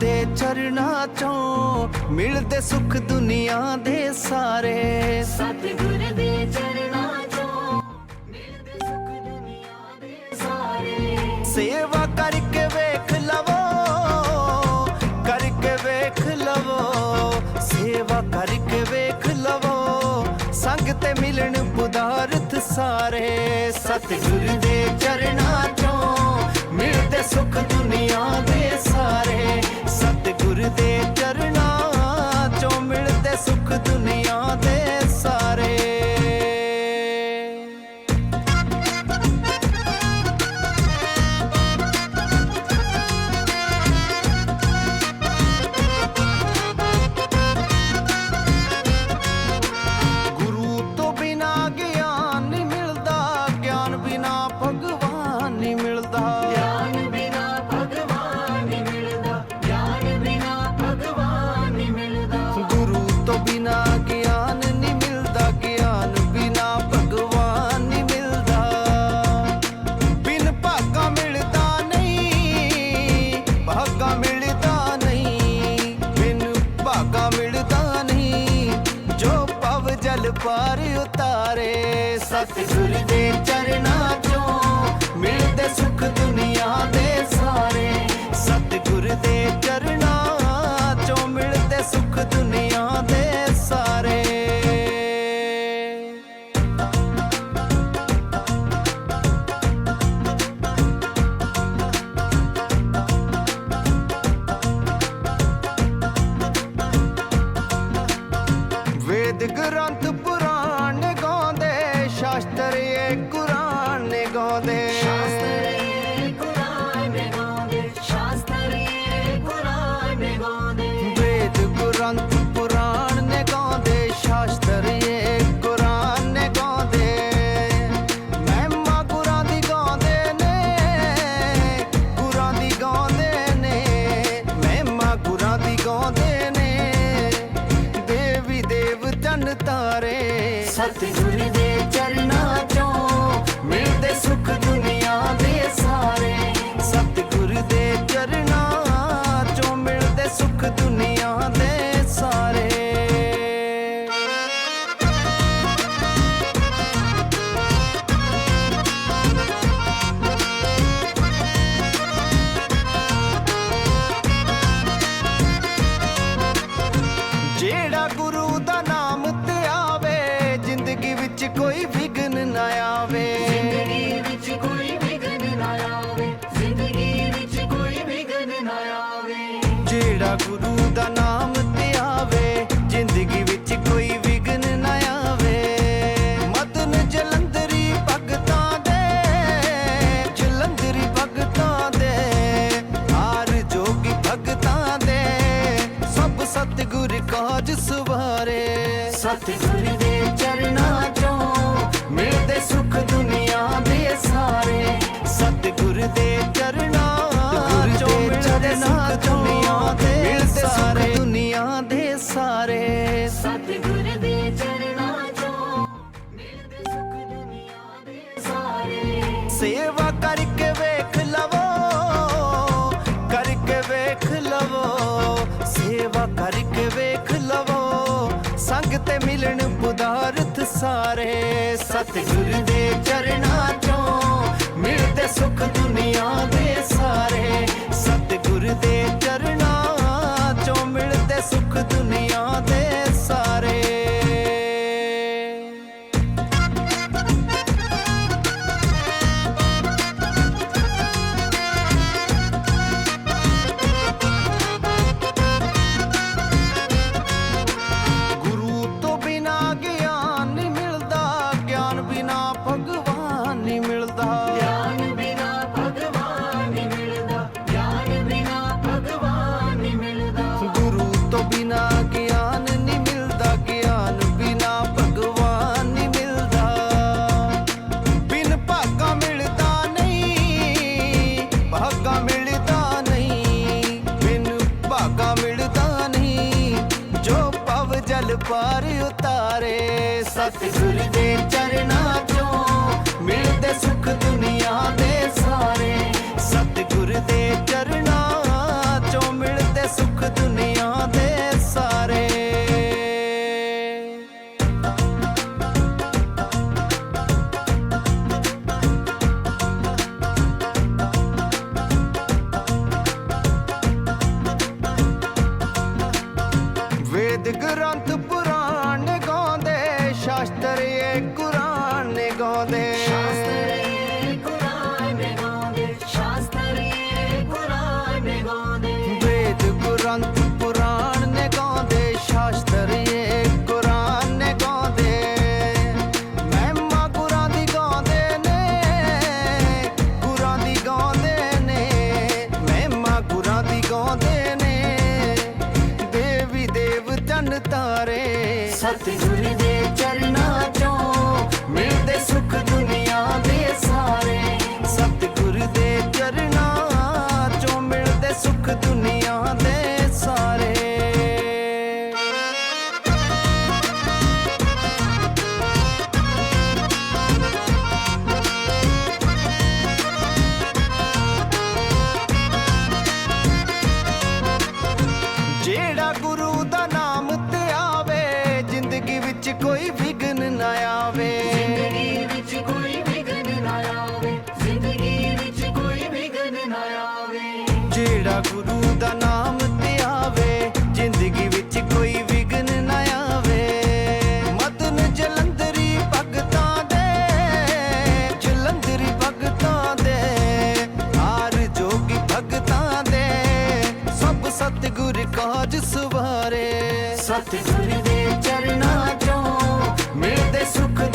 ਦੇ ਚਰਨਾ ਚੋਂ ਮਿਲਦੇ ਸੁਖ ਦੁਨੀਆ ਦੇ ਸਾਰੇ। ਸਤਿਗੁਰ ਦੇ ਚਰਨਾ ਚੋਂ ਮਿਲਦੇ ਸੁਖ ਦੁਨੀਆ ਦੇ ਸਾਰੇ। ਸੇਵਾ ਕਰਕੇ ਵੇਖ ਲਵੋ ਕਰਕੇ ਵੇਖ ਲਵੋ ਸੇਵਾ ਕਰਕੇ ਵੇਖ ਲਵੋ ਸੰਗ ਤੇ ਮਿਲਣ ਪੁਦਾਰਥ ਸਾਰੇ। ਸਤਿਗੁਰ ਦੇ ਚਰਨਾ ਚੋਂ ਮਿਲਦੇ ਸੁਖ ਦੁਨੀਆ ਦੇ ਸਾਰੇ। ਤੇ ਗੁਰ ਦੇ ਚਰਨਾਂ ਚੋਂ ਮਿਲਦੇ ਸੁਖ ਦੁਨੀਆ ਦੇ ਸਾਰੇ ਸੇਵਾ ਕਰਕੇ ਵੇਖ ਲਵੋ ਕਰਕੇ ਵੇਖ ਲਵੋ ਸੇਵਾ ਕਰਕੇ ਵੇਖ ਲਵੋ ਸੰਗ ਤੇ ਮਿਲਣ ਪੁਦਾਰਥ ਸਾਰੇ ਸਤਿਗੁਰ ਦੇ ਚਰਨਾਂ ਚੋਂ ਮਿਲਦੇ ਸੁਖ ਦੁਨੀਆ ਦੇ ਸਾਰੇ ਸਤਿਗੁਰ ਦੇ ਚਰਨਾਂ ਚੋਂ ਮਿਲਦੇ ਸੁਖ ਦੁਨੀਆ ਵਾਰ ਉਤਾਰੇ। ਸਤਿਗੁਰ ਦੇ ਚਰਨਾਂ ਚੋਂ ਮਿਲਦੇ ਸੁਖ ਦੁਨੀਆਂ ਦੇ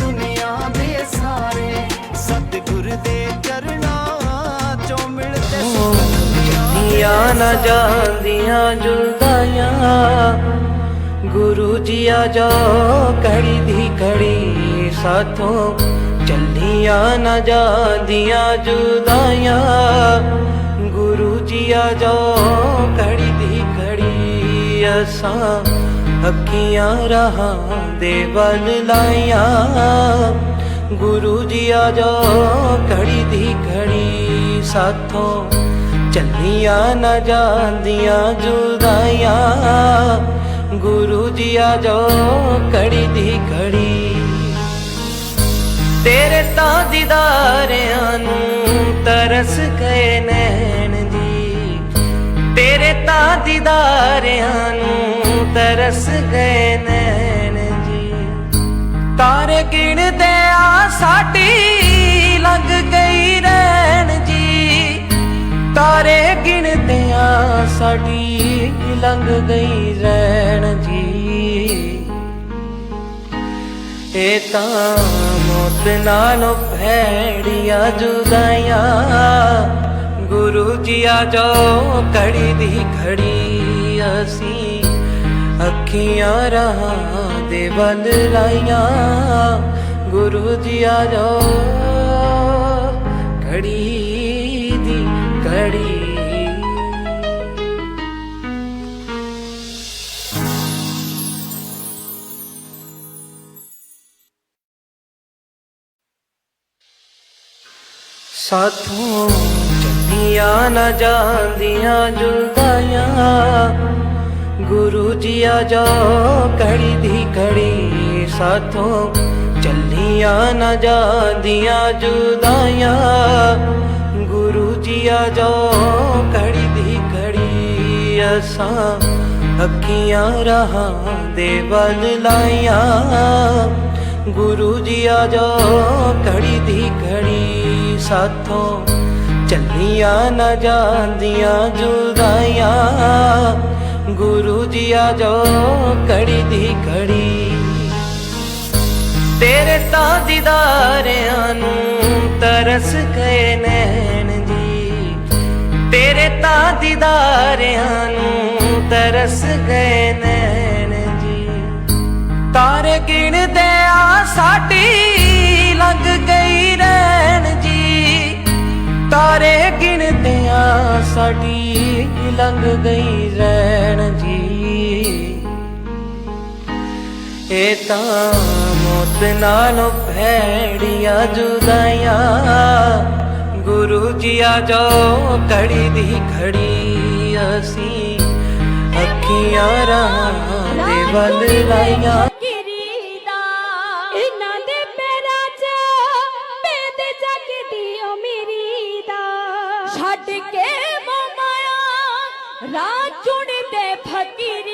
ਦੁਨੀਆ ਦੇ ਸਾਰੇ। ਸਤਿਗੁਰ ਦੇ ਚਰਨਾਂ ਚੋਂ ਨਾ ਜਾਂਦੀਆਂ ਜੁਲਦਾਈਆਂ। ਗੁਰੂ ਜੀ ਆ ਜਾ ਕੜੀ ਦੀ ਘੜੀ ਸਾਥੋਂ। ਚੱਲੀਆਂ ਨਾ ਜਾਂਦੀਆਂ ਜੁਦਾਈਆਂ ਗੁਰੂ ਜੀ ਆ ਜਾ ਘੜੀ ਦੀ ਘੜੀ ਅਸਾਂ। ਅੱਖੀਆਂ ਰਹਾਂ ਦੇ ਵੱਲ ਲਾਈਆਂ। ਗੁਰੂ ਜੀ ਆ ਜਾ ਘੜੀ ਦੀ ਘੜੀ ਸਾਥੋਂ ਚੱਲੀਆਂ ਨਾ ਜਾਂਦੀਆਂ ਜੁਦਾਈਆਂ। ਗੁਰੂ ਜੀ ਆ ਜਾ ਘੜੀ ਦੀ ਘੜੀ ਤੇਰੇ ਤਾਂ ਦੀਦਾਰਿਆਂ ਨੂੰ ਤਰਸ ਗਏ ਨੈਣ ਜੀ। ਤੇਰੇ ਤਾਂ ਦੀਦਾਰਿਆਂ ਨੂੰ ਤਰਸ ਗਏ ਨੈਣ ਜੀ। ਤਾਰੇ ਗਿਣਦੇ ਆ ਸਾਡੀ, ਲੰਘ ਗਈ ਰਹਿਣ ਜੀ। ਤਾਰੇ ਗਿਣਦੇ ਆ ਸਾਡੀ, ਲੰਘ ਗਈ ਰਹਿਣ ਜੀ। ਇਹ ਤਾਂ ਮੌਤ ਨਾਲੋਂ ਭੈੜੀਆਂ ਜੁਦਾਈਆਂ, ਗੁਰੂ ਜੀ ਆ ਜੋ ਕੜੀ ਦੀ ਖੜੀ ਅਸੀਂ ਅੱਖੀਆਂ ਰਹਾਂ ਦੇ ਵੱਲ ਲਾਈਆਂ, ਗੁਰੂ ਜੀ ਆ ਜਾਓ। ਘੜੀ ਦੀ ਘੜੀ। ਸਾਥੋਂ ਚੱਲੀਆਂ ਨਾ ਜਾਂਦੀਆਂ ਜੁਦਾਈਆਂ ਗੁਰੂ ਜੀ ਆ ਜਾ ਘੜੀ ਦੀ ਘੜੀ ਸਾਥੋਂ ਚੱਲੀਆਂ ਨਾ ਜਾਂਦੀਆਂ ਜੁਦਾਈਆਂ। ਗੁਰੂ ਜੀ ਆ ਜਾ ਘੜੀ ਦੀ ਘੜੀ ਅਸਾਂ ਅੱਖੀਆਂ ਰਹਾਂ ਦੇ ਵੱਲ ਲਾਈਆਂ। ਗੁਰੂ ਜੀ ਆ ਜਾ ਘੜੀ ਦੀ ਘੜੀ ਸਾਥੋਂ ਚੱਲੀਆਂ ਨਾ ਜਾਂਦੀਆਂ ਜੁਦਾਈਆਂ। ਗੁਰੂ ਜੀ ਆ ਜਾਓ ਕੜੀ ਦੀ ਕੜੀ ਤੇਰੇ ਤਾਂ ਦੀਦਾਰਿਆਂ ਨੂੰ ਤਰਸ ਗਏ ਨੈਣ ਜੀ। ਤੇਰੇ ਤਾਂ ਦੀਦਾਰਿਆਂ ਨੂੰ ਤਰਸ ਗਏ ਨੈਣ ਜੀ। ਤਾਰੇ ਗਿਣਦੇ ਆ ਸਾਡੀ, ਲੰਘ ਗਈ ਰਹਿਣ ਜੀ। ਤਾਰੇ ਗਿਣਦੇ ਸਾਡੀ ਲੰਘ ਗਈ ਰਹਿਣ ਜੀ। ਇਹ ਤਾਂ ਮੌਤ ਨਾਲੋਂ ਭੈੜੀਆਂ ਜੁਦਾਈਆਂ ਗੁਰੂ ਜੀ ਆ ਜਾਓ ਕੜੀ ਦੀ ਖੜੀ ਅਸੀਂ ਅੱਖੀਆਂ ਰਾਂ ਦੇ ਵੱਲ ਲਾਈਆਂ। ਗਿਰੀਦਾ ਇਹਨਾਂ ਦੇ ਪੈਰਾਂ 'ਚ ਪੇਦ ਜਗਦੀ ਓ ਮੇਰੀ ਦਾ ਛੱਡ ਕੇ ਮਮਾਇਆ ਰਾਹ ਚੁਣਦੇ ਫਕੀਰੀ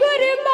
করবা